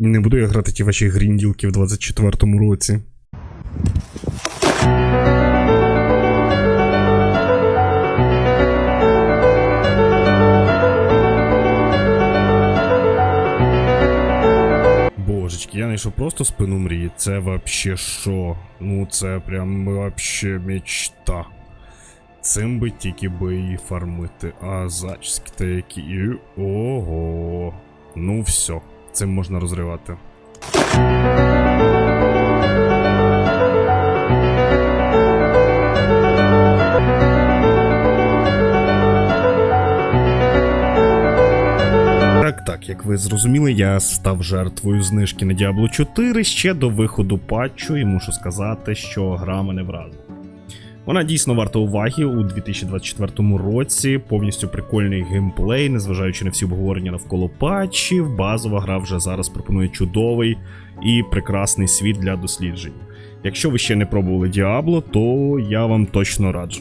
Не буду я грати ті ваші грінділки в 24-му році. Божечки, я знайшов просто спину мрії. Це вообще що? Ну це прям вообще мечта. Цим би тільки би її фармити. А зачіски та які. Ого. Ну все, цим можна розривати. Так, як ви зрозуміли, я став жертвою знижки на Diablo 4 ще до виходу патчу, і мушу сказати, що гра мене вразила. Вона дійсно варта уваги у 2024 році. Повністю прикольний геймплей, незважаючи на всі обговорення навколо патчів. Базова гра вже зараз пропонує чудовий і прекрасний світ для досліджень. Якщо ви ще не пробували Diablo, то я вам точно раджу.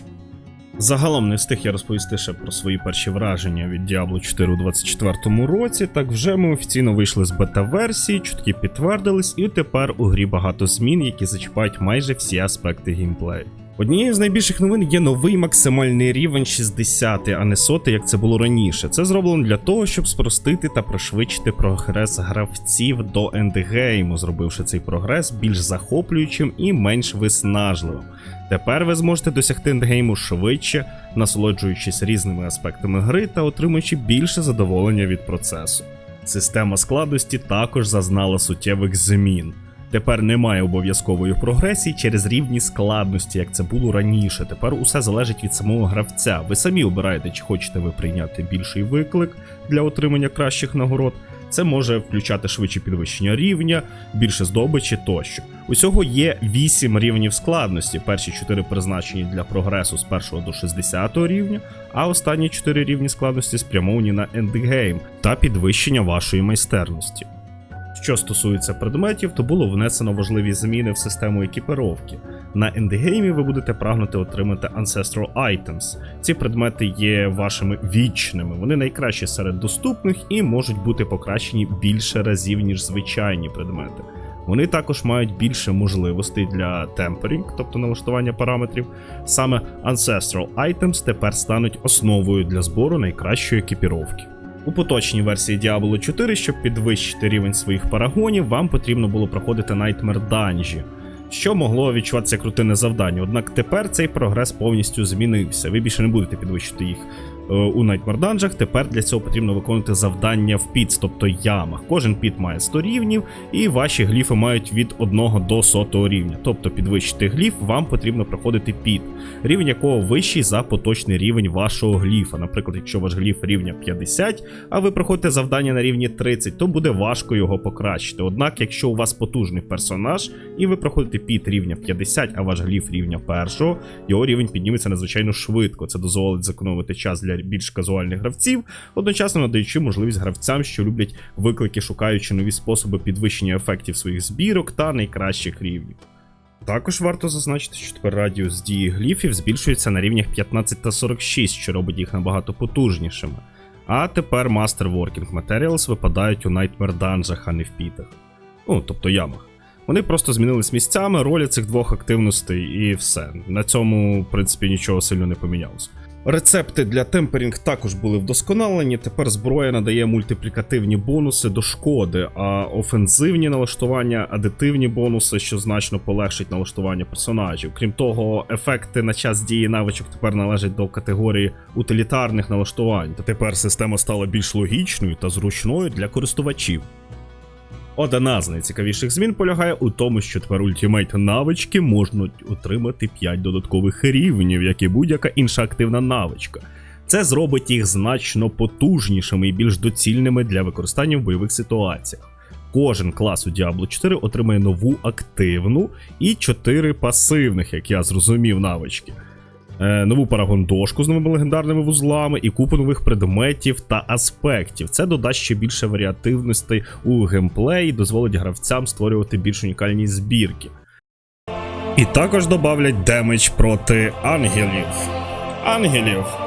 Загалом не встиг я розповісти ще про свої перші враження від Diablo 4 у 2024 році. Так вже ми офіційно вийшли з бета-версії, чутки підтвердились, і тепер у грі багато змін, які зачіпають майже всі аспекти геймплею. Однією з найбільших новин є новий максимальний рівень 60, а не сотий, як це було раніше. Це зроблено для того, щоб спростити та пришвидшити прогрес гравців до ендгейму, зробивши цей прогрес більш захоплюючим і менш виснажливим. Тепер ви зможете досягти ендгейму швидше, насолоджуючись різними аспектами гри та отримуючи більше задоволення від процесу. Система складності також зазнала суттєвих змін. Тепер немає обов'язкової прогресії через рівні складності, як це було раніше. Тепер усе залежить від самого гравця. Ви самі обираєте, чи хочете ви прийняти більший виклик для отримання кращих нагород. Це може включати швидше підвищення рівня, більше здобичі тощо. Усього є 8 рівнів складності. Перші 4 призначені для прогресу з 1 до 60 рівня, а останні 4 рівні складності спрямовані на ендгейм та підвищення вашої майстерності. Що стосується предметів, то було внесено важливі зміни в систему екіпіровки. На ендгеймі ви будете прагнути отримати Ancestral Items. Ці предмети є вашими вічними, вони найкращі серед доступних і можуть бути покращені більше разів, ніж звичайні предмети. Вони також мають більше можливостей для темперінг, тобто налаштування параметрів. Саме Ancestral Items тепер стануть основою для збору найкращої екіпіровки. У поточній версії Diablo 4, щоб підвищити рівень своїх парагонів, вам потрібно було проходити Nightmare Dungeon, що могло відчуватися крутине завдання. Однак тепер цей прогрес повністю змінився. Ви більше не будете підвищити їх у Nightmare Dungeon. Тепер для цього потрібно виконувати завдання в піц, тобто ямах. Кожен піт має 100 рівнів, і ваші гліфи мають від 1 до 100 рівня. Тобто підвищити гліф, вам потрібно проходити піт, рівень якого вищий за поточний рівень вашого гліфа. Наприклад, якщо ваш гліф рівня 50, а ви проходите завдання на рівні 30, то буде важко його покращити. Однак, якщо у вас потужний персонаж, і ви проходите піт рівня 50, а ваш гліф рівня першого, його рівень підніметься надзвичайно швидко. Це дозволить зекономити час для більш казуальних гравців, одночасно надаючи можливість гравцям, що люблять виклики, шукаючи нові способи підвищення ефектів своїх збірок та найкращих рівнів. Також варто зазначити, що тепер радіус дії гліфів збільшується на рівнях 15 та 46, що робить їх набагато потужнішими. А тепер Master Working Materials випадають у Nightmare Dungeon, а не в пітах. Ну, тобто ямах. Вони просто змінились місцями, ролі цих двох активностей і все. На цьому, в принципі, нічого сильно не помінялося. Рецепти для темперінг також були вдосконалені. Тепер зброя надає мультиплікативні бонуси до шкоди, а офензивні налаштування, адитивні бонуси, що значно полегшить налаштування персонажів. Крім того, ефекти на час дії навичок тепер належать до категорії утилітарних налаштувань. Тепер система стала більш логічною та зручною для користувачів. Одна з найцікавіших змін полягає у тому, що тепер ультимейт навички можуть отримати 5 додаткових рівнів, як і будь-яка інша активна навичка. Це зробить їх значно потужнішими і більш доцільними для використання в бойових ситуаціях. Кожен клас у Diablo 4 отримає нову активну і 4 пасивних, як я зрозумів, навички. Е, нову парагон-дошку з новими легендарними вузлами і купу нових предметів та аспектів. Це додасть ще більше варіативності у геймплеї, дозволить гравцям створювати більш унікальні збірки. І також додавлять демедж проти ангелів. Ангелів.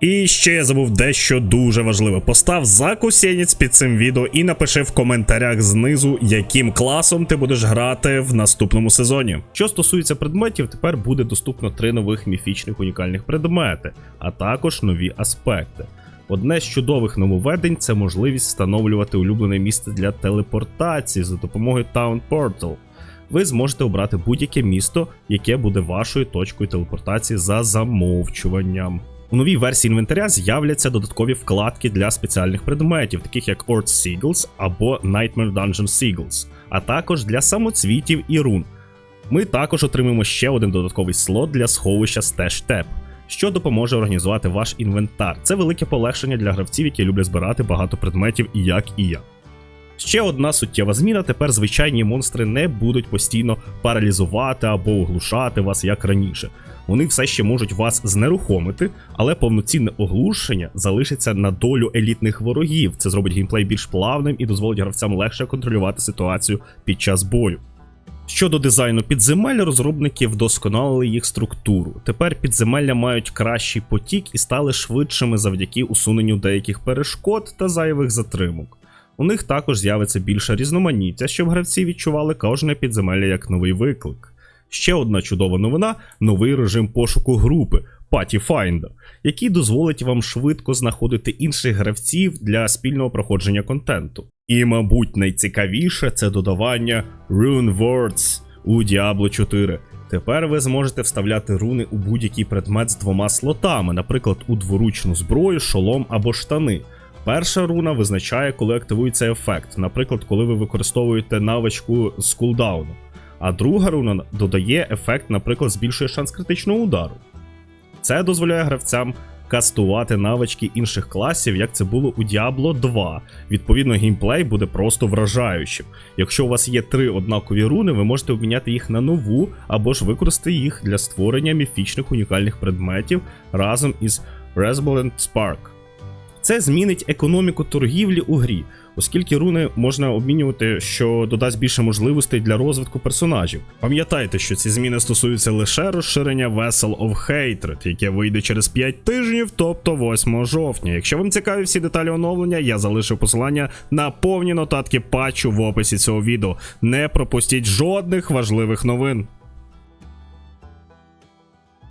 І ще я забув дещо дуже важливе. Постав закусєнець під цим відео і напиши в коментарях знизу, яким класом ти будеш грати в наступному сезоні. Що стосується предметів, тепер буде доступно три нових міфічних унікальних предмети, а також нові аспекти. Одне з чудових нововведень це можливість встановлювати улюблене місце для телепортації за допомогою Town Portal. Ви зможете обрати будь-яке місто, яке буде вашою точкою телепортації за замовчуванням. У новій версії інвентаря з'являться додаткові вкладки для спеціальних предметів, таких як Earth Seagulls або Nightmare Dungeon Seagulls, а також для самоцвітів і рун. Ми також отримаємо ще один додатковий слот для сховища Stash Tab, що допоможе організувати ваш інвентар. Це велике полегшення для гравців, які люблять збирати багато предметів, як і я. Ще одна суттєва зміна: тепер звичайні монстри не будуть постійно паралізувати або оглушати вас як раніше. Вони все ще можуть вас знерухомити, але повноцінне оглушення залишиться на долю елітних ворогів. Це зробить геймплей більш плавним і дозволить гравцям легше контролювати ситуацію під час бою. Щодо дизайну підземель, розробники вдосконалили їх структуру. Тепер підземелля мають кращий потік і стали швидшими завдяки усуненню деяких перешкод та зайвих затримок. У них також з'явиться більше різноманіття, щоб гравці відчували кожне підземелля як новий виклик. Ще одна чудова новина новий режим пошуку групи Party Finder, який дозволить вам швидко знаходити інших гравців для спільного проходження контенту. І, мабуть, найцікавіше це додавання Rune Words у Diablo 4. Тепер ви зможете вставляти руни у будь-який предмет з двома слотами, наприклад, у дворучну зброю, шолом або штани. Перша руна визначає, коли активується ефект, наприклад, коли ви використовуєте навичку з кулдауну. А друга руна додає ефект, наприклад, збільшує шанс критичного удару. Це дозволяє гравцям кастувати навички інших класів, як це було у Diablo 2. Відповідно, геймплей буде просто вражаючим. Якщо у вас є три однакові руни, ви можете обміняти їх на нову або ж використати їх для створення міфічних унікальних предметів разом із Resplendent Spark. Це змінить економіку торгівлі у грі, оскільки руни можна обмінювати, що додасть більше можливостей для розвитку персонажів. Пам'ятайте, що ці зміни стосуються лише розширення Vessel of Hatred, яке вийде через 5 тижнів, тобто 8 жовтня. Якщо вам цікаві всі деталі оновлення, я залишив посилання на повні нотатки патчу в описі цього відео. Не пропустіть жодних важливих новин.